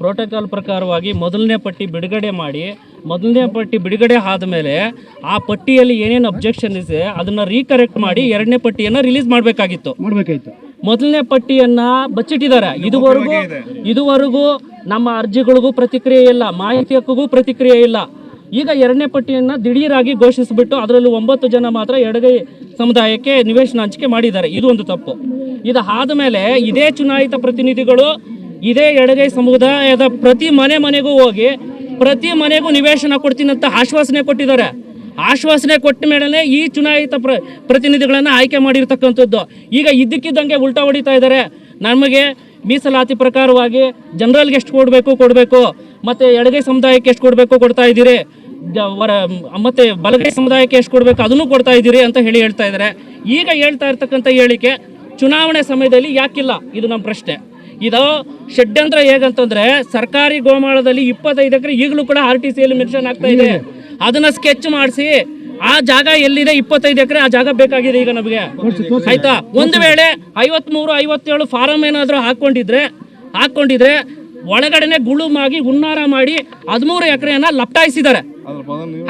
Protocol ಪ್ರಕಾರವಾಗಿ ಮೊದಲನೇ ಪಟ್ಟಿ ಬಿಡುಗಡೆ ಮಾಡಿ ಮೊದಲನೇ ಪಟ್ಟಿ ಬಿಡುಗಡೆ ಆದಮೇಲೆ ಆ ಪಟ್ಟಿಯಲ್ಲಿ ಏನೇನು ಅಬ್ಜೆಕ್ಷನ್ ಇದೆ ಅದನ್ನು ರೀಕರೆಕ್ಟ್ ಮಾಡಿ ಎರಡನೇ ಪಟ್ಟಿಯನ್ನು ರಿಲೀಸ್ ಮಾಡಬೇಕಾಗಿತ್ತು. ಮಾಡಬೇಕಾಗಿತ್ತು ಮೊದಲನೇ ಪಟ್ಟಿಯನ್ನ ಬಚ್ಚಿಟ್ಟಿದ್ದಾರೆ. ಇದುವರೆಗೂ ಇದುವರೆಗೂ ನಮ್ಮ ಅರ್ಜಿಗಳಿಗೂ ಪ್ರತಿಕ್ರಿಯೆ ಇಲ್ಲ ಮಾಹಿತಿ ಹಕ್ಕಿಗೂ ಪ್ರತಿಕ್ರಿಯೆ ಇಲ್ಲ. ಈಗ ಎರಡನೇ ಪಟ್ಟಿಯನ್ನು ದಿಢೀರಾಗಿ ಘೋಷಿಸಿಬಿಟ್ಟು ಅದರಲ್ಲೂ ಒಂಬತ್ತು ಜನ ಮಾತ್ರ ಎಡಗೈ ಸಮುದಾಯಕ್ಕೆ ನಿವೇಶನ ಹಂಚಿಕೆ ಮಾಡಿದ್ದಾರೆ. ಇದು ಒಂದು ತಪ್ಪು. ಇದು ಆದಮೇಲೆ ಇದೇ ಚುನಾಯಿತ ಪ್ರತಿನಿಧಿಗಳು ಇದೇ ಎಡಗೈ ಸಮುದಾಯದ ಪ್ರತಿ ಮನೆ ಮನೆಗೂ ಹೋಗಿ ಪ್ರತಿ ಮನೆಗೂ ನಿವೇಶನ ಕೊಡ್ತೀನಿ ಅಂತ ಆಶ್ವಾಸನೆ ಕೊಟ್ಟಿದ್ದಾರೆ. ಆಶ್ವಾಸನೆ ಕೊಟ್ಟ ಮೇಲೆ ಈ ಚುನಾಯಿತ ಪ್ರ, ಪ್ರತಿನಿಧಿಗಳನ್ನು ಆಯ್ಕೆ ಮಾಡಿರ್ತಕ್ಕಂಥದ್ದು. ಈಗ ಇದ್ದಕ್ಕಿದ್ದಂಗೆ ಉಲ್ಟಾ ಹೊಡಿತಾ ಇದ್ದಾರೆ. ನಮಗೆ ಮೀಸಲಾತಿ ಪ್ರಕಾರವಾಗಿ ಜನರಲ್ಗೆ ಎಷ್ಟು ಕೊಡಬೇಕು ಕೊಡಬೇಕು, ಮತ್ತು ಎಡಗೈ ಸಮುದಾಯಕ್ಕೆ ಎಷ್ಟು ಕೊಡಬೇಕು ಕೊಡ್ತಾ ಇದ್ದೀರಿ? ವರ, ಮತ್ತು ಬಲಗೈ ಸಮುದಾಯಕ್ಕೆ ಎಷ್ಟು ಕೊಡಬೇಕು ಅದನ್ನು ಕೊಡ್ತಾ ಇದ್ದೀರಿ ಅಂತ ಹೇಳಿ ಹೇಳ್ತಾ ಇದ್ದಾರೆ. ಈಗ ಹೇಳ್ತಾ ಇರ್ತಕ್ಕಂಥ ಹೇಳಿಕೆ ಚುನಾವಣೆ ಸಮಯದಲ್ಲಿ ಯಾಕಿಲ್ಲ? ಇದು ನಮ್ಮ ಪ್ರಶ್ನೆ. ಇದು ಷಡ್ಯಂತ್ರ ಹೇಗಂತಂದ್ರೆ ಸರ್ಕಾರಿ ಗೋಮಾಳದಲ್ಲಿ ಇಪ್ಪತ್ತೈದು ಎಕರೆ ಈಗಲೂ ಕೂಡ ಆರ್ ಟಿ ಸಿಯಲ್ಲಿ ಮೆನ್ಷನ್ ಆಗ್ತಾ ಇದೆ. ಅದನ್ನ ಸ್ಕೆಚ್ ಮಾಡಿಸಿ ಆ ಜಾಗ ಎಲ್ಲಿದೆ ಇಪ್ಪತ್ತೈದು ಎಕರೆ ಆ ಜಾಗ ಬೇಕಾಗಿದೆ ಈಗ ನಮಗೆ. ಆಯ್ತಾ? ಒಂದು ವೇಳೆ ಐವತ್ಮೂರು, ಐವತ್ತೇಳು ಫಾರಂ ಏನಾದರೂ ಹಾಕೊಂಡಿದ್ರೆ ಹಾಕೊಂಡಿದ್ರೆ ಒಳಗಡೆನೆ ಗುಳುಮಾಗಿ ಹುನ್ನಾರ ಮಾಡಿ ಹದಿಮೂರು ಎಕರೆಯನ್ನ ಲಪ್ಟಾಯಿಸಿದ್ದಾರೆ.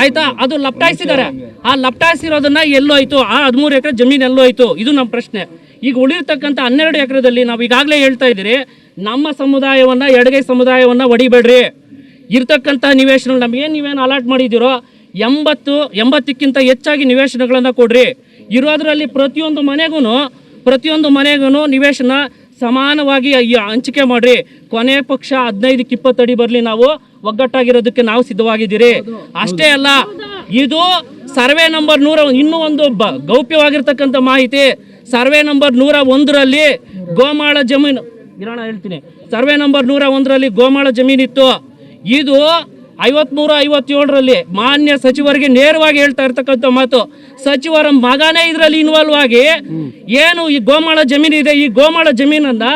ಆಯ್ತಾ? ಅದು ಲಪ್ಟಾಯಿಸಿದ್ದಾರೆ. ಆ ಲಪ್ಟಾಯಿಸಿರೋದನ್ನ ಎಲ್ಲೋಯ್ತು? ಆ ಹದಿಮೂರು ಎಕರೆ ಜಮೀನು ಎಲ್ಲೋಯ್ತು? ಇದು ನಮ್ಮ ಪ್ರಶ್ನೆ. ಈಗ ಉಳಿರ್ತಕ್ಕಂಥ ಹನ್ನೆರಡು ಎಕರೆದಲ್ಲಿ ನಾವು ಈಗಾಗಲೇ ಹೇಳ್ತಾ ಇದ್ದೀರಿ, ನಮ್ಮ ಸಮುದಾಯವನ್ನ, ಎಡಗೈ ಸಮುದಾಯವನ್ನ ಹೊಡಿಬೇಡ್ರಿ. ಇರ್ತಕ್ಕಂಥ ನಿವೇಶನ ನಮಗೇನು ನೀವೇನು ಅಲಾಟ್ ಮಾಡಿದ್ದೀರೋ ಎಂಬತ್ತು, ಎಂಬತ್ತಕ್ಕಿಂತ ಹೆಚ್ಚಾಗಿ ನಿವೇಶನಗಳನ್ನು ಕೊಡ್ರಿ. ಇರೋದ್ರಲ್ಲಿ ಪ್ರತಿಯೊಂದು ಮನೆಗೂ ಪ್ರತಿಯೊಂದು ಮನೆಗೂ ನಿವೇಶನ ಸಮಾನವಾಗಿ ಹಂಚಿಕೆ ಮಾಡ್ರಿ. ಕೊನೆ ಪಕ್ಷ ಹದಿನೈದಕ್ಕೆ ಇಪ್ಪತ್ತಡಿ ಬರಲಿ ನಾವು, ಒಗ್ಗಟ್ಟಾಗಿರೋದಕ್ಕೆ ನಾವು ಸಿದ್ಧವಾಗಿದ್ದೀರಿ. ಅಷ್ಟೇ ಅಲ್ಲ, ಇದು ಸರ್ವೆ ನಂಬರ್ ನೂರ, ಇನ್ನೂ ಒಂದು ಬ, ಗೌಪ್ಯವಾಗಿರ್ತಕ್ಕಂಥ ಮಾಹಿತಿ. ಸರ್ವೆ ನಂಬರ್ ನೂರ ಒಂದರಲ್ಲಿ ಗೋಮಾಳ ಜಮೀನು. ಇರೋಣ ಹೇಳ್ತೀನಿ. ಸರ್ವೆ ನಂಬರ್ ನೂರ ಒಂದರಲ್ಲಿ ಗೋಮಾಳ ಜಮೀನಿತ್ತು. ಇದು ಐವತ್ಮೂರು, ಐವತ್ತೇಳರಲ್ಲಿ ಮಾನ್ಯ ಸಚಿವರಿಗೆ ನೇರವಾಗಿ ಹೇಳ್ತಾ ಇರ್ತಕ್ಕಂಥ ಮಾತು. ಸಚಿವರ ಮಗನೇ ಇದರಲ್ಲಿ ಇನ್ವಾಲ್ವ್ ಆಗಿ ಏನು ಈ ಗೋಮಾಳ ಜಮೀನು ಇದೆ, ಈ ಗೋಮಾಳ ಜಮೀನನ್ನ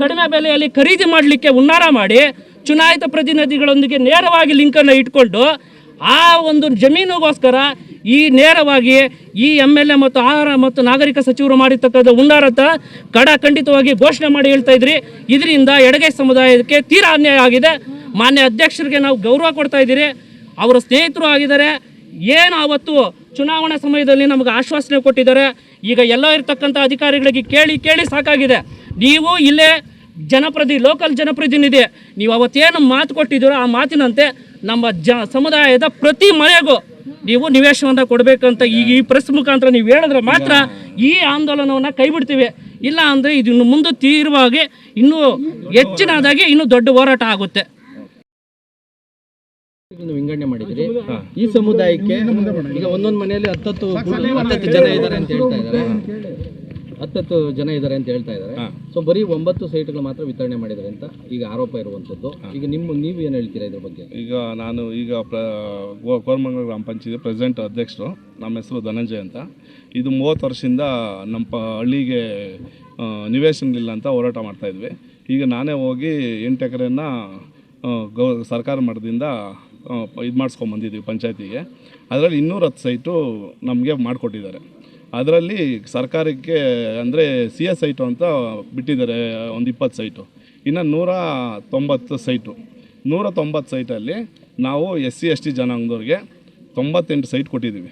ಕಡಿಮೆ ಬೆಲೆಯಲ್ಲಿ ಖರೀದಿ ಮಾಡಲಿಕ್ಕೆ ಉನ್ನಾರ ಮಾಡಿ ಚುನಾಯಿತ ಪ್ರತಿನಿಧಿಗಳೊಂದಿಗೆ ನೇರವಾಗಿ ಲಿಂಕನ್ನು ಇಟ್ಕೊಂಡು ಆ ಒಂದು ಜಮೀನಿಗೋಸ್ಕರ ಈ ನೇರವಾಗಿ ಈ ಎಂ ಎಲ್ ಎ ಮತ್ತು ಆಹಾರ ಮತ್ತು ನಾಗರಿಕ ಸಚಿವರು ಮಾಡಿರ್ತಕ್ಕಂಥ ಉಂಡಾರತ ಕಡ ಖಂಡಿತವಾಗಿ ಘೋಷಣೆ ಮಾಡಿ ಹೇಳ್ತಾ ಇದ್ರಿ. ಇದರಿಂದ ಎಡಗೈ ಸಮುದಾಯಕ್ಕೆ ತೀರಾ ಅನ್ಯಾಯ ಆಗಿದೆ. ಮಾನ್ಯ ಅಧ್ಯಕ್ಷರಿಗೆ ನಾವು ಗೌರವ ಕೊಡ್ತಾ ಇದ್ದೀರಿ. ಅವರ ಸ್ನೇಹಿತರು ಆಗಿದ್ದಾರೆ. ಏನು ಅವತ್ತು ಚುನಾವಣಾ ಸಮಯದಲ್ಲಿ ನಮಗೆ ಆಶ್ವಾಸನೆ ಕೊಟ್ಟಿದ್ದಾರೆ. ಈಗ ಎಲ್ಲ ಇರ್ತಕ್ಕಂಥ ಅಧಿಕಾರಿಗಳಿಗೆ ಕೇಳಿ ಕೇಳಿ ಸಾಕಾಗಿದೆ. ನೀವು ಇಲ್ಲೇ ಜನಪ್ರತಿ ಲೋಕಲ್ ಜನಪ್ರತಿನಿಧಿ, ನೀವು ಅವತ್ತೇನು ಮಾತು ಕೊಟ್ಟಿದ್ದೀರೋ ಆ ಮಾತಿನಂತೆ ನಮ್ಮ ಜ ಸಮುದಾಯದ ಪ್ರತಿ ಮನೆಗೂ ನೀವು ನಿವೇಶನವನ್ನು ಕೊಡಬೇಕಂತ ಈಗ ಈ ಪ್ರೆಸ್ ಮುಖಾಂತರ ನೀವು ಹೇಳಿದ್ರೆ ಮಾತ್ರ ಈ ಆಂದೋಲನವನ್ನು ಕೈ ಬಿಡ್ತೀವಿ ಇಲ್ಲ ಅಂದರೆ ಇದು ಇನ್ನು ಮುಂದೆ ತೀವ್ರವಾಗಿ ಇನ್ನೂ ಹೆಚ್ಚಿನದಾಗಿ ಇನ್ನೂ ದೊಡ್ಡ ಹೋರಾಟ ಆಗುತ್ತೆ. ವಿಂಗಡಣೆ ಮಾಡಿದ್ರಿ. ಈ ಸಮುದಾಯಕ್ಕೆ ಈಗ ಒಂದೊಂದು ಮನೆಯಲ್ಲಿ ಹತ್ತತ್ತು ಹತ್ತತ್ತು ಜನ ಇದ್ದಾರೆ ಅಂತ ಹೇಳ್ತಾ ಇದ್ದಾರೆ. ಹತ್ತತ್ತು ಜನ ಇದ್ದಾರೆ ಅಂತ ಹೇಳ್ತಾ ಇದ್ದಾರೆ. ಸೊ ಬರೀ ಒಂಬತ್ತು ಸೈಟ್ಗಳು ಮಾತ್ರ ವಿತರಣೆ ಮಾಡಿದ್ದಾರೆ ಅಂತ ಈಗ ಆರೋಪ ಇರುವಂತದ್ದು ಈಗ ನಿಮ್ಮ ನೀವು ಏನು ಹೇಳ್ತೀರಾ ಇದ್ರ ಬಗ್ಗೆ? ಈಗ ನಾನು ಈಗ ಕೋರಮಂಗಲ ಗ್ರಾಮ ಪಂಚಾಯತಿ ಪ್ರೆಸಿಡೆಂಟ್ ಅಧ್ಯಕ್ಷರು. ನಮ್ಮ ಹೆಸರು ಧನಂಜಯ ಅಂತ. ಇದು ಮೂವತ್ತು ವರ್ಷದಿಂದ ನಮ್ಮ ಪ ಹಳ್ಳಿಗೆ ನಿವೇಶನಗಳಿಲ್ಲ ನಿವೇಶನ ಇಲ್ಲ ಅಂತ ಹೋರಾಟ ಮಾಡ್ತಾಯಿದ್ವಿ ಈಗ ನಾನೇ ಹೋಗಿ ಎಂಟು ಎಕರೆಯನ್ನು ಗೌ ಸರ್ಕಾರ ಮಠದಿಂದ ಇದು ಮಾಡಿಸ್ಕೊಂಬಂದಿದ್ದೀವಿ ಪಂಚಾಯತಿಗೆ. ಅದರಲ್ಲಿ ಇನ್ನೂರ ಹತ್ತು ಸೈಟು ನಮಗೆ ಮಾಡಿಕೊಟ್ಟಿದ್ದಾರೆ. ಅದರಲ್ಲಿ ಸರ್ಕಾರಕ್ಕೆ ಅಂದರೆ ಸಿ ಎಸ್ ಸೈಟು ಅಂತ ಬಿಟ್ಟಿದ್ದಾರೆ ಒಂದು ಇಪ್ಪತ್ತು ಸೈಟು. ಇನ್ನು ನೂರ ತೊಂಬತ್ತು ಸೈಟು. ನೂರ ತೊಂಬತ್ತು ಸೈಟಲ್ಲಿ ನಾವು ಎಸ್ ಸಿ ಎಸ್ ಟಿ ಜನಾಂಗದವ್ರಿಗೆ ತೊಂಬತ್ತೆಂಟು ಸೈಟ್ ಕೊಟ್ಟಿದ್ದೀವಿ.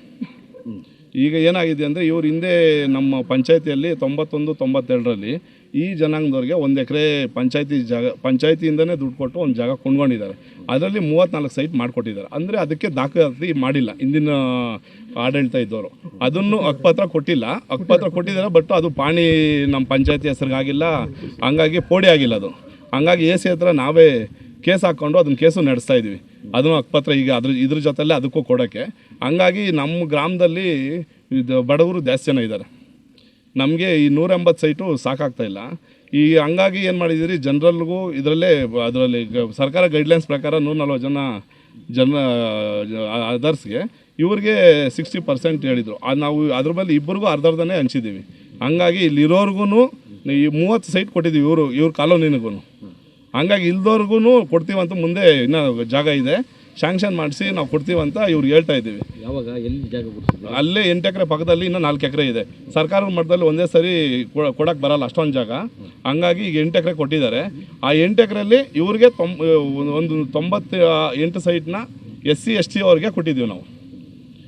ಈಗ ಏನಾಗಿದೆ ಅಂದರೆ ಇವ್ರ ಹಿಂದೆ ನಮ್ಮ ಪಂಚಾಯತಿಯಲ್ಲಿ ತೊಂಬತ್ತೊಂದು ತೊಂಬತ್ತೆರಡರಲ್ಲಿ ಈ ಜನಾಂಗದವ್ರಿಗೆ ಒಂದು ಎಕರೆ ಪಂಚಾಯತಿ ಜಾಗ, ಪಂಚಾಯತಿಯಿಂದನೇ ದುಡ್ಡು ಕೊಟ್ಟು ಒಂದು ಜಾಗ ಕೊಂಡ್ಕೊಂಡಿದ್ದಾರೆ. ಅದರಲ್ಲಿ ಮೂವತ್ತ್ನಾಲ್ಕು ಸೈಟ್ ಮಾಡಿಕೊಟ್ಟಿದ್ದಾರೆ. ಅಂದರೆ ಅದಕ್ಕೆ ದಾಖಲಾತಿ ಮಾಡಿಲ್ಲ, ಹಿಂದಿನ ಆಡಳಿತ ಇದ್ದವರು. ಅದನ್ನು ಅಕ್ಪತ್ರ ಕೊಟ್ಟಿಲ್ಲ. ಅಕ್ಪತ್ರ ಕೊಟ್ಟಿದ್ದಾರೆ, ಬಟ್ ಅದು ಪಾಣಿ ನಮ್ಮ ಪಂಚಾಯತಿ ಹೆಸರಿಗಾಗಿಲ್ಲ. ಹಂಗಾಗಿ ಪೋಡಿ ಆಗಿಲ್ಲ ಅದು. ಹಂಗಾಗಿ ಎ ಸಿ ಹತ್ರ ನಾವೇ ಕೇಸ್ ಹಾಕ್ಕೊಂಡು ಅದನ್ನ ಕೇಸು ನಡೆಸ್ತಾ ಇದ್ವಿ. ಅದನ್ನು ಹಕ್ಪತ್ರ ಈಗ ಅದ್ರ, ಇದ್ರ ಜೊತೆಲ್ಲೇ ಅದಕ್ಕೂ ಕೊಡೋಕ್ಕೆ. ಹಂಗಾಗಿ ನಮ್ಮ ಗ್ರಾಮದಲ್ಲಿ ಇದು ಬಡವರು ಜಾಸ್ತಿ ಜನ ಇದ್ದಾರೆ. ನಮಗೆ ಈ ನೂರ ಎಂಬತ್ತು ಸೈಟು ಸಾಕಾಗ್ತಾ ಇಲ್ಲ. ಈ ಹಂಗಾಗಿ ಏನು ಮಾಡಿದ್ದೀರಿ ಜನರಲ್ಗೂ ಇದರಲ್ಲೇ ಅದರಲ್ಲಿ ಸರ್ಕಾರ ಗೈಡ್ಲೈನ್ಸ್ ಪ್ರಕಾರ ನೂರ ನಲ್ವತ್ತು ಜನ ಜನ ಅದರ್ಸ್ಗೆ ಇವ್ರಿಗೆ ಸಿಕ್ಸ್ಟಿ ಪರ್ಸೆಂಟ್ ಹೇಳಿದರು. ಅದು ನಾವು ಅದ್ರ ಮೇಲೆ ಇಬ್ಬರಿಗೂ ಅರ್ಧ ಅರ್ಧನೇ ಹಂಚಿದ್ದೀವಿ ಹಂಗಾಗಿ ಇಲ್ಲಿರೋರ್ಗು ಈ ಮೂವತ್ತು ಸೈಟ್ ಕೊಟ್ಟಿದ್ದೀವಿ ಇವರು, ಇವ್ರ ಕಾಲೋನಿನಿಗೂ ಹಂಗಾಗಿ ಇಲ್ದವ್ರಿಗೂ ಕೊಡ್ತೀವಂತ ಮುಂದೆ ಇನ್ನೂ ಜಾಗ ಇದೆ. ಶಾಂಕ್ಷನ್ ಮಾಡಿಸಿ ನಾವು ಕೊಡ್ತೀವಂತ ಇವ್ರು ಹೇಳ್ತಾ ಇದ್ದೀವಿ. ಯಾವಾಗ? ಎಲ್ಲಿ ಜಾಗ ಕೊಡ್ತೀವಿ ಅಲ್ಲೇ ಎಂಟು ಎಕರೆ ಪಕ್ಕದಲ್ಲಿ ಇನ್ನೂ ನಾಲ್ಕು ಎಕರೆ ಇದೆ. ಸರ್ಕಾರದ ಮಟ್ಟದಲ್ಲಿ ಒಂದೇ ಸರಿ ಕೊಡಕ್ಕೆ ಬರಲ್ಲ ಅಷ್ಟೊಂದು ಜಾಗ. ಹಂಗಾಗಿ ಈಗ ಎಂಟು ಎಕರೆ ಕೊಟ್ಟಿದ್ದಾರೆ. ಆ ಎಂಟು ಎಕರೆಯಲ್ಲಿ ಇವ್ರಿಗೆ ತೊಂಬ ಒಂದು ತೊಂಬತ್ತು ಎಂಟು ಸೈಟ್ನ ಎಸ್ ಸಿ ಎಸ್ ಟಿ ಅವ್ರಿಗೆ ಕೊಟ್ಟಿದ್ದೀವಿ ನಾವು.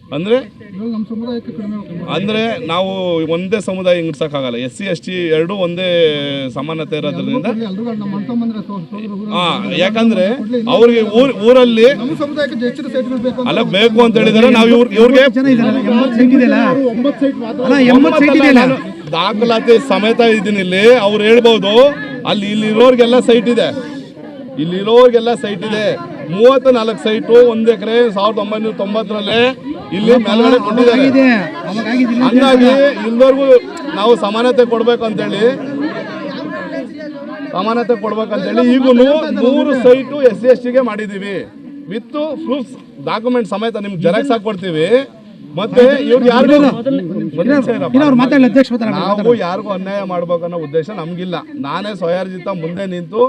ಅಂದರೆ ಅಂದರೆ ನಾವು ಒಂದೇ ಸಮುದಾಯ ಹಿಂಗಿಡ್ಸೋಕ್ಕಾಗಲ್ಲ ಎಸ್ ಸಿ ಎಸ್ ಟಿ ಎರಡೂ ಒಂದೇ ಸಮಾನತೆ ಇರೋದ್ರಿಂದ ಹಾಂ ಯಾಕಂದರೆ ಅವ್ರಿಗೆ ಊರ್ ಊರಲ್ಲಿ ಅಲ್ಲ ಬೇಕು ಅಂತ ಹೇಳಿದ್ರೆ ನಾವು ಇವ್ರ ಇವ್ರಿಗೆ ದಾಖಲಾತಿ ಸಮೇತ ಇದ್ದೀನಿ ಇಲ್ಲಿ ಅವ್ರು ಹೇಳ್ಬೋದು ಅಲ್ಲಿ ಇಲ್ಲಿ ಇರೋರ್ಗೆಲ್ಲ ಸೈಟ್ ಇದೆ. ಇಲ್ಲಿ ಇರೋರ್ಗೆಲ್ಲ ಸೈಟ್ ಇದೆ. ಮೂವತ್ತು ನಾಲ್ಕು ಸೈಟು ಒಂದು ಎಕರೆ ಸಾವಿರದ ಒಂಬೈನೂರ ತೊಂಬತ್ತರಲ್ಲೇ ಇಲ್ಲಿ ಮೇಲ್ಗಡೆ ಕೊಟ್ಟಿದ್ದಾರೆ ಹಂಗಾಗಿ ಇಲ್ಲಿವರೆಗೂ ನಾವು ಸಮಾನತೆ ಕೊಡ್ಬೇಕು ಅಂತೇಳಿ ಸಮಾನತೆ ಕೊಡ್ಬೇಕಂತೇಳಿ ಈಗ ನೂರು ಸೈಟು ಎಸ್ ಸಿ ಎಸ್ ಟಿಗೆ ಮಾಡಿದ್ದೀವಿ ವಿತ್ ಪ್ರೂಫ್ ಡಾಕ್ಯುಮೆಂಟ್ ಸಮೇತ ನಿಮ್ಗೆ ಜೆರಾಕ್ಸ್ ಹಾಕೊಡ್ತೀವಿ ಮತ್ತೆ ಇವ್ರಿಗೆ ಯಾರಿಗೂ. ನಾವು ಯಾರಿಗೂ ಅನ್ಯಾಯ ಮಾಡ್ಬೇಕನ್ನೋ ಉದ್ದೇಶ ನಮ್ಗಿಲ್ಲ. ನಾನೇ ಸ್ವಯಾರ್ಜಿತ ಮುಂದೆ ನಿಂತು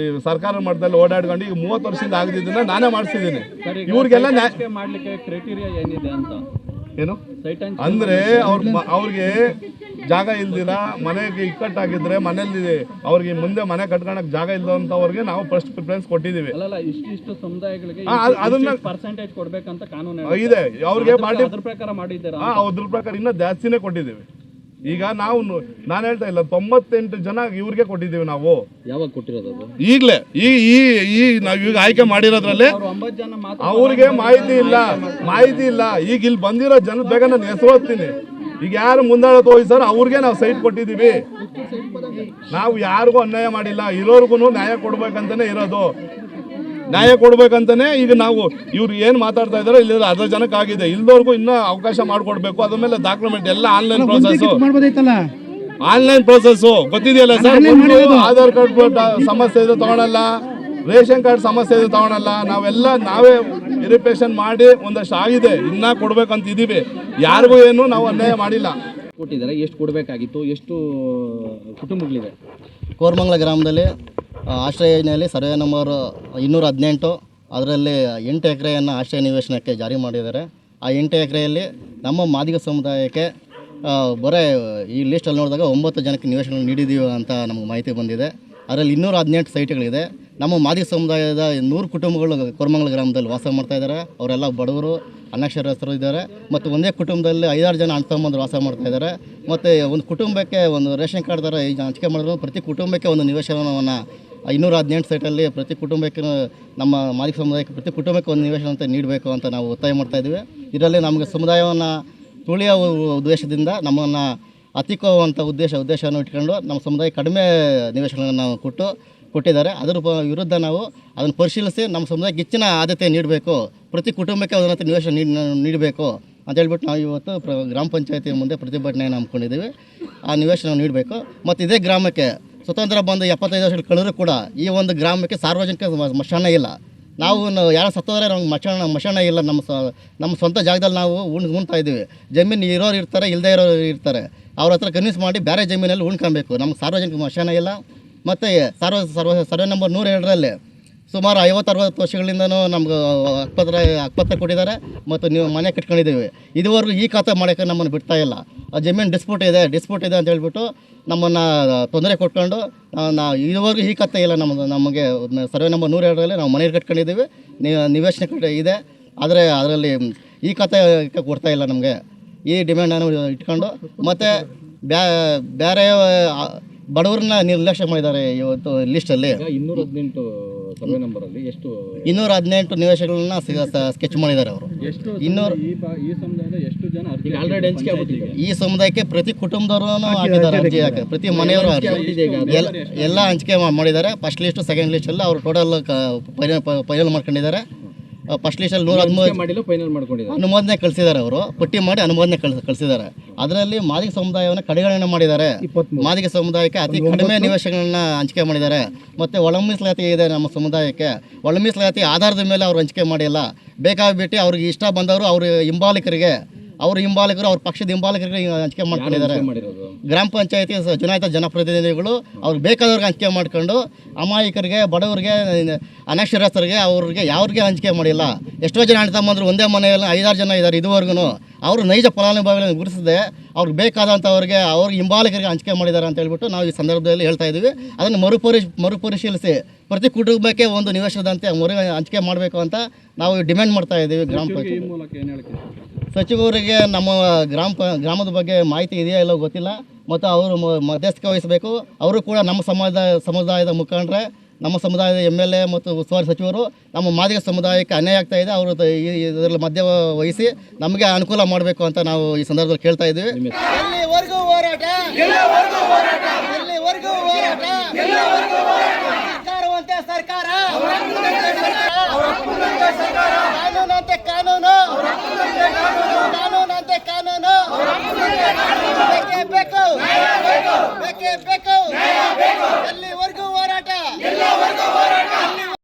ಈ ಸರ್ಕಾರ ಮಟ್ಟದಲ್ಲಿ ಓಡಾಡ್ಕೊಂಡು ಈಗ ಮೂವತ್ತು ವರ್ಷದಿಂದ ಆಗದಿದ್ದನ್ನ ನಾನೇ ಮಾಡಿಸಿದ್ದೀನಿ. ಇವ್ರಿಗೆಲ್ಲ ನ್ಯಾಯ ಮಾಡ್ಲಿಕ್ಕೆ ಕ್ರೈಟೀರಿಯಾ ಏನಿದೆ ಅಂತ? ಏನು? ಅಂದ್ರೆ ಅವ್ರ ಅವ್ರಿಗೆ ಜಾಗ ಇಲ್ದಿರ ಮನೆಗೆ ಇಕ್ಕಟ್ಟಾಗಿದ್ರೆ ಮನೇಲಿ ಅವ್ರಿಗೆ ಮುಂದೆ ಮನೆ ಕಟ್ಕೊಳಕ್ ಜಾಗ ಇಲ್ಲದಂತವ್ರಿಗೆ ನಾವು ಫಸ್ಟ್ ಪ್ರಿಫರೆನ್ಸ್ ಕೊಟ್ಟಿದ್ದೀವಿ. ಇಷ್ಟಿಷ್ಟು ಸಮುದಾಯಗಳಿಗೆ ಅದನ್ನ ಪರ್ಸೆಂಟೇಜ್ ಕೊಡ್ಬೇಕಂತ ಕಾನೂನು ಆ, ಇದೆ ಅವ್ರಿಗೆ ಪಾರ್ಟಿ ಅದ್ರ ಪ್ರಕಾರ ಮಾಡಿದ್ದೀರಾ ಅದ್ರ ಪ್ರಕಾರ ಇನ್ನೂ ಜಾಸ್ತಿನೇ ಕೊಟ್ಟಿದ್ದೀವಿ. ಈಗ ನಾವು ನಾನು ಹೇಳ್ತಾ ಇಲ್ಲ ತೊಂಬತ್ತೆಂಟು ಜನ ಇವ್ರಿಗೆ ಕೊಟ್ಟಿದ್ದೀವಿ ನಾವು. ಯಾವಾಗ ಕೊಟ್ಟಿರೋದು ಅದು? ಈಗಲೇ ಈ ಈ ಈ ನಾವು ಈಗ ಆಯ್ಕೆ ಮಾಡಿರೋದ್ರಲ್ಲಿ ಅವ್ರಿಗೆ ಮಾಹಿತಿ ಇಲ್ಲ ಮಾಹಿತಿ ಇಲ್ಲ. ಈಗ ಇಲ್ಲಿ ಬಂದಿರೋ ಜನ ಬೇಗ ನಾನು ಹೆಸರು ಓದ್ತೀನಿ ಈಗ ಯಾರು ಮುಂದಾಳತ್ ಹೋಗಿ ಸರ್ ಅವ್ರಿಗೆ ನಾವು ಸೈಟ್ ಕೊಟ್ಟಿದ್ದೀವಿ. ನಾವು ಯಾರಿಗೂ ಅನ್ಯಾಯ ಮಾಡಿಲ್ಲ ಇರೋರ್ಗು ನ್ಯಾಯ ಕೊಡ್ಬೇಕಂತಾನೆ ಇರೋದು. ನ್ಯಾಯ ಕೊಡ್ಬೇಕಂತಾನೆ ಈಗ ನಾವು ಇವ್ರು ಏನು ಮಾತಾಡ್ತಾ ಇದಾರೆ ಇಲ್ಲಿ ಅರ್ಧ ಜನಕ್ಕೆ ಆಗಿದೆ. ಇಲ್ದವ್ರಿಗೂ ಇನ್ನೂ ಅವಕಾಶ ಮಾಡಿಕೊಡ್ಬೇಕು. ಅದ್ರ ಮೇಲೆ ಡಾಕ್ಯುಮೆಂಟ್ ಎಲ್ಲ ಆನ್ಲೈನ್ ಪ್ರೋಸೆಸ್ ಆನ್ಲೈನ್ ಪ್ರೋಸೆಸ್ ಗೊತ್ತಿದೆಯಲ್ಲ ಸರ್? ಆಧಾರ್ ಕಾರ್ಡ್ ಸಮಸ್ಯೆ ಇದ್ರೆ ತಗೊಳಲ್ಲ. ರೇಷನ್ ಕಾರ್ಡ್ ಸಮಸ್ಯೆ ಇದೆ ತಗೊಳಲ್ಲ. ನಾವೆಲ್ಲ ನಾವೇ ವೆರಿಫಿಕೇಶನ್ ಮಾಡಿ ಒಂದಷ್ಟು ಆಗಿದೆ. ಇನ್ನ ಕೊಡ್ಬೇಕಂತ ಇದೀವಿ. ಯಾರಿಗೂ ಏನು ನಾವು ಅನ್ಯಾಯ ಮಾಡಿಲ್ಲ. ಕೊಟ್ಟಿದ್ದಾರೆ. ಎಷ್ಟು ಕೊಡಬೇಕಾಗಿತ್ತು? ಎಷ್ಟು ಕುಟುಂಬಗಳಿವೆ? ಕೋರಮಂಗಲ ಗ್ರಾಮದಲ್ಲಿ ಆಶ್ರಯ ಯೋಜನೆಯಲ್ಲಿ ಸರ್ವೆ ನಂಬರ್ ಇನ್ನೂರ ಹದಿನೆಂಟು, ಅದರಲ್ಲಿ ಎಂಟು ಎಕರೆಯನ್ನು ಆಶ್ರಯ ನಿವೇಶನಕ್ಕೆ ಜಾರಿ ಮಾಡಿದ್ದಾರೆ. ಆ ಎಂಟು ಎಕರೆಯಲ್ಲಿ ನಮ್ಮ ಮಾದಿಗ ಸಮುದಾಯಕ್ಕೆ ಬರೇ ಈ ಲಿಸ್ಟಲ್ಲಿ ನೋಡಿದಾಗ ಒಂಬತ್ತು ಜನಕ್ಕೆ ನಿವೇಶನ ನೀಡಿದ್ದೀವಿ ಅಂತ ನಮಗೆ ಮಾಹಿತಿ ಬಂದಿದೆ. ಅದರಲ್ಲಿ ಇನ್ನೂರ ಹದಿನೆಂಟು ಸೈಟ್ಗಳಿದೆ. ನಮ್ಮ ಮಾದಿಗ ಸಮುದಾಯದ ನೂರು ಕುಟುಂಬಗಳು ಕೊರಮಂಗಲ ಗ್ರಾಮದಲ್ಲಿ ವಾಸ ಮಾಡ್ತಾ ಇದ್ದಾರೆ. ಅವರೆಲ್ಲ ಬಡವರು, ಅನಕ್ಷರಸ್ಥರು ಇದ್ದಾರೆ. ಮತ್ತು ಒಂದೇ ಕುಟುಂಬದಲ್ಲಿ ಐದಾರು ಜನ ಅಣ್ಣ ವಾಸ ಮಾಡ್ತಾ ಇದ್ದಾರೆ. ಮತ್ತು ಒಂದು ಕುಟುಂಬಕ್ಕೆ ಒಂದು ರೇಷನ್ ಕಾರ್ಡ್ ಥರ ಈಗ ಹಂಚಿಕೆ ಮಾಡಿದ್ರು. ಪ್ರತಿ ಕುಟುಂಬಕ್ಕೆ ಒಂದು ನಿವೇಶನವನ್ನು ಇನ್ನೂರ ಹದಿನೆಂಟು ಸೈಟಲ್ಲಿ ಪ್ರತಿ ಕುಟುಂಬಕ್ಕೆ ನಮ್ಮ ಮಾಲಿಕ ಸಮುದಾಯಕ್ಕೆ ಪ್ರತಿ ಕುಟುಂಬಕ್ಕೆ ಒಂದು ನಿವೇಶನ ಅಂತ ನೀಡಬೇಕು ಅಂತ ನಾವು ಒತ್ತಾಯ ಮಾಡ್ತಾ ಇದ್ದೀವಿ. ಇದರಲ್ಲಿ ನಮಗೆ ಸಮುದಾಯವನ್ನು ತುಳಿಯೋ ಉದ್ದೇಶದಿಂದ ನಮ್ಮನ್ನು ಅತಿಕೋವಂಥ ಉದ್ದೇಶ ಉದ್ದೇಶವನ್ನು ಇಟ್ಕೊಂಡು ನಮ್ಮ ಸಮುದಾಯ ಕಡಿಮೆ ನಿವೇಶನಗಳನ್ನು ನಾವು ಕೊಟ್ಟು ಕೊಟ್ಟಿದ್ದಾರೆ. ಅದರ ವಿರುದ್ಧ ನಾವು ಅದನ್ನು ಪರಿಶೀಲಿಸಿ ನಮ್ಮ ಸಮುದಾಯಕ್ಕೆ ಹೆಚ್ಚಿನ ಆದ್ಯತೆ ನೀಡಬೇಕು. ಪ್ರತಿ ಕುಟುಂಬಕ್ಕೆ ಅದರಂತೆ ನಿವೇಶನ ನೀಡ್ ನೀಡಬೇಕು ಅಂತ ಹೇಳ್ಬಿಟ್ಟು ನಾವು ಇವತ್ತು ಪ್ರ ಗ್ರಾಮ ಪಂಚಾಯತಿ ಮುಂದೆ ಪ್ರತಿಭಟನೆಯನ್ನು ಹಮ್ಮಿಕೊಂಡಿದ್ದೀವಿ ಆ ನಿವೇಶನ ನೀಡಬೇಕು. ಮತ್ತು ಇದೇ ಗ್ರಾಮಕ್ಕೆ ಸ್ವತಂತ್ರ ಬಂದು ಎಪ್ಪತ್ತೈದು ವರ್ಷ ಕಳೆದರೂ ಕೂಡ ಈ ಒಂದು ಗ್ರಾಮಕ್ಕೆ ಸಾರ್ವಜನಿಕ ಮಶಾನ ಇಲ್ಲ. ನಾವು ಯಾರು ಯಾರೋ ಸತ್ತೋದ್ರೆ ನಮ್ಗೆ ಮಶಾನ ಮಶಾನ ಇಲ್ಲ. ನಮ್ಮ ಸ ನಮ್ಮ ಸ್ವಂತ ಜಾಗದಲ್ಲಿ ನಾವು ಉಣ್ ಉಣ್ತಾ ಇದ್ದೀವಿ. ಜಮೀನು ಇರೋರು ಇರ್ತಾರೆ ಇಲ್ಲದೇ ಇರೋರು ಇರ್ತಾರೆ. ಅವ್ರ ಹತ್ರ ಕನ್ವಿನ್ಸ್ ಮಾಡಿ ಬೇರೆ ಜಮೀನಲ್ಲಿ ಉಣ್ಕೊಬೇಕು ನಮ್ಗೆ ಸಾರ್ವಜನಿಕ ಮಶಾನ ಇಲ್ಲ. ಮತ್ತು ಸರ್ವ ಸರ್ವ ಸರ್ವೆ ನಂಬರ್ ನೂರ ಎರಡರಲ್ಲಿ ಸುಮಾರು ಐವತ್ತು ಅರವತ್ತು ವರ್ಷಗಳಿಂದನೂ ನಮ್ಗೆ ಅಕ್ಪತ್ರ ಅಕ್ಪತ್ರ ಕೊಟ್ಟಿದ್ದಾರೆ ಮತ್ತು ನೀವು ಮನೆ ಕಟ್ಕೊಂಡಿದ್ದೀವಿ. ಇದುವರೆಗೂ ಈ ಖಾತೆ ಮಾಡೋಕ್ಕೆ ನಮ್ಮನ್ನು ಬಿಡ್ತಾ ಇಲ್ಲ. ಆ ಜಮೀನು ಡಿಸ್ಪ್ಯೂಟ್ ಇದೆ ಡಿಸ್ಪ್ಯೂಟ್ ಇದೆ ಅಂತ ಹೇಳ್ಬಿಟ್ಟು ನಮ್ಮನ್ನು ತೊಂದರೆ ಕೊಟ್ಕೊಂಡು ನಾವು- ಇದುವರೆಗೂ ಈ ಖಾತೆ ಇಲ್ಲ ನಮ್ಮದು ನಮಗೆ ಸರ್ವೆ ನಂಬರ್ ನೂರ ಎರಡರಲ್ಲಿ ನಾವು ಮನೆ ಕಟ್ಕೊಂಡಿದ್ದೀವಿ. ನೀವು ನಿವೇಶನ ಕಡೆ ಇದೆ. ಆದರೆ ಅದರಲ್ಲಿ ಈ ಖಾತೆ ಕೊಡ್ತಾ ಇಲ್ಲ ನಮಗೆ. ಈ ಡಿಮ್ಯಾಂಡನ್ನು ಇಟ್ಕೊಂಡು, ಮತ್ತು ಬ್ಯಾ ಬೇರೆ ಬಡವರನ್ನ ನಿರ್ಲಕ್ಷ್ಯ ಮಾಡಿದ್ದಾರೆ ಇವತ್ತು ಲಿಸ್ಟಲ್ಲಿ. ಇನ್ನೂರ ಹದಿನೆಂಟು ಸರ್ವೆ ನಂಬರ್ ಅಲ್ಲಿ ಎಷ್ಟು ಇನ್ನೂರ ಹದಿನೆಂಟು ನಿವೇಶಗಳನ್ನ ಸ್ಕೆಚ್ ಮಾಡಿದ್ದಾರೆ ಅವರು. ಎಷ್ಟು ಇನ್ನೂರು ಈ ಸಮುದಾಯದ ಎಷ್ಟು ಜನ ಈಗ ಆಲ್ರೆಡಿ ಹಂಚಿಕೆ ಆಗ್ಬಿಟ್ಟಿದೆ. ಈ ಸಮುದಾಯಕ್ಕೆ ಪ್ರತಿ ಕುಟುಂಬದವರು ಹಾಕಿದ್ದಾರೆ ಅರ್ಜಿ ಹಾಕಿ ಪ್ರತಿ ಮನೆಯವರು ಎಲ್ಲ ಹಂಚಿಕೆ ಮಾಡಿದ್ದಾರೆ. ಫಸ್ಟ್ ಲಿಸ್ಟ್ ಸೆಕೆಂಡ್ ಲಿಸ್ಟ್ ಎಲ್ಲ ಅವರು ಟೋಟಲ್ ಫೈನಲ್ ಮಾಡ್ಕೊಂಡಿದ್ದಾರೆ. ಫಸ್ಟ್ ಲಿಸ್ಟಲ್ಲಿ ನೂರ ಹದಿಮೂರು ಮಾಡಿಲ್ಲ ಫೈನಲ್ ಮಾಡ್ಕೊಂಡಿದ್ದಾರೆ. ಅನುಮೋದನೆ ಕಳಿಸಿದ್ದಾರೆ ಅವರು. ಪಟ್ಟಿ ಮಾಡಿ ಅನುಮೋದನೆ ಕಳಿಸ್ ಕಳಿಸಿದ್ದಾರೆ. ಅದರಲ್ಲಿ ಮಾದಿಗ ಸಮುದಾಯವನ್ನು ಕಡೆಗಣನೆ ಮಾಡಿದ್ದಾರೆ. ಮಾದಿಗ ಸಮುದಾಯಕ್ಕೆ ಅತಿ ಕಡಿಮೆ ನಿವೇಶನಗಳನ್ನ ಹಂಚಿಕೆ ಮಾಡಿದ್ದಾರೆ. ಮತ್ತು ಒಳ ಮೀಸಲಾತಿ ಇದೆ ನಮ್ಮ ಸಮುದಾಯಕ್ಕೆ. ಒಳ ಮೀಸಲಾತಿ ಆಧಾರದ ಮೇಲೆ ಅವರು ಹಂಚಿಕೆ ಮಾಡಿಲ್ಲ. ಬೇಕಾಗ್ಬಿಟ್ಟು ಅವ್ರಿಗೆ ಇಷ್ಟ ಬಂದವರು ಅವರು ಹಿಂಬಾಲಕರಿಗೆ ಅವ್ರ ಹಿಂಬಾಲಕರು ಅವ್ರ ಪಕ್ಷದ ಹಿಂಬಾಲಕರಿಗೆ ಹಂಚಿಕೆ ಮಾಡ್ಕೊಂಡಿದ್ದಾರೆ. ಗ್ರಾಮ ಪಂಚಾಯತಿ ಚುನಾಯಿತ ಜನಪ್ರತಿನಿಧಿಗಳು ಅವ್ರಿಗೆ ಬೇಕಾದವ್ರಿಗೆ ಹಂಚಿಕೆ ಮಾಡ್ಕೊಂಡು ಅಮಾಯಕರಿಗೆ ಬಡವರಿಗೆ ಅನಕ್ಷರಸ್ಥರಿಗೆ ಅವ್ರಿಗೆ ಯಾವ್ರಿಗೆ ಹಂಚಿಕೆ ಮಾಡಿಲ್ಲ. ಎಷ್ಟೋ ಜನ ಅಣ್ಣ ತಮ್ಮಂದ್ರು ಒಂದೇ ಮನೆಯಲ್ಲಿ ಐದಾರು ಜನ ಇದ್ದಾರೆ ಇದುವರೆಗೂ ಅವರು ನೈಜ ಫಲಾನುಭವಿಗಳನ್ನು ಗುರುತಿಸದೆ ಅವ್ರಿಗೆ ಬೇಕಾದಂಥವ್ರಿಗೆ ಅವ್ರಿಗೆ ಹಿಂಬಾಲಕರಿಗೆ ಹಂಚಿಕೆ ಮಾಡಿದ್ದಾರೆ ಅಂತ ಹೇಳ್ಬಿಟ್ಟು ನಾವು ಈ ಸಂದರ್ಭದಲ್ಲಿ ಹೇಳ್ತಾ ಇದ್ದೀವಿ. ಅದನ್ನು ಮರುಪರಿ ಮರುಪರಿಶೀಲಿಸಿ ಪ್ರತಿ ಕುಟುಂಬಕ್ಕೆ ಒಂದು ನಿವೇಶನದಂತೆ ಮರು ಹಂಚಿಕೆ ಮಾಡಬೇಕು ಅಂತ ನಾವು ಡಿಮ್ಯಾಂಡ್ ಮಾಡ್ತಾ ಇದ್ದೀವಿ ಗ್ರಾಮ ಪಂಚಾಯತ್ ಸಚಿವರಿಗೆ ನಮ್ಮ ಗ್ರಾಮ ಪ ಗ್ರಾಮದ ಬಗ್ಗೆ ಮಾಹಿತಿ ಇದೆಯಾ ಇಲ್ಲೋ ಗೊತ್ತಿಲ್ಲ. ಮತ್ತು ಅವರು ಮಧ್ಯಸ್ಥಿಕೆ ವಹಿಸಬೇಕು. ಅವರು ಕೂಡ ನಮ್ಮ ಸಮಾಜ ಸಮುದಾಯದ ಮುಖಂಡರೇ ನಮ್ಮ ಸಮುದಾಯದ ಎಂ ಎಲ್ ಎ ಮತ್ತು ಉಸ್ತುವಾರಿ ಸಚಿವರು ನಮ್ಮ ಮಾದಿಗ ಸಮುದಾಯಕ್ಕೆ ಅನ್ಯಾಯ ಆಗ್ತಾ ಇದೆ. ಅವರು ಇದರಲ್ಲಿ ಮಧ್ಯ ವಹಿಸಿ ನಮಗೆ ಅನುಕೂಲ ಮಾಡಬೇಕು ಅಂತ ನಾವು ಈ ಸಂದರ್ಭದಲ್ಲಿ ಕೇಳ್ತಾ ಇದ್ದೀವಿ. ಎಲ್ಲಿವರೆಗೂ ಹೋರಾಟ? ಎಲ್ಲಿವರೆಗೂ ಹೋರಾಟ? ಸರ್ಕಾರವಂತೆ ಸರ್ಕಾರ. ಕಾನೂನಂತೆ ಕಾನೂನು. எல்லா வர்க்க போராட்டம்.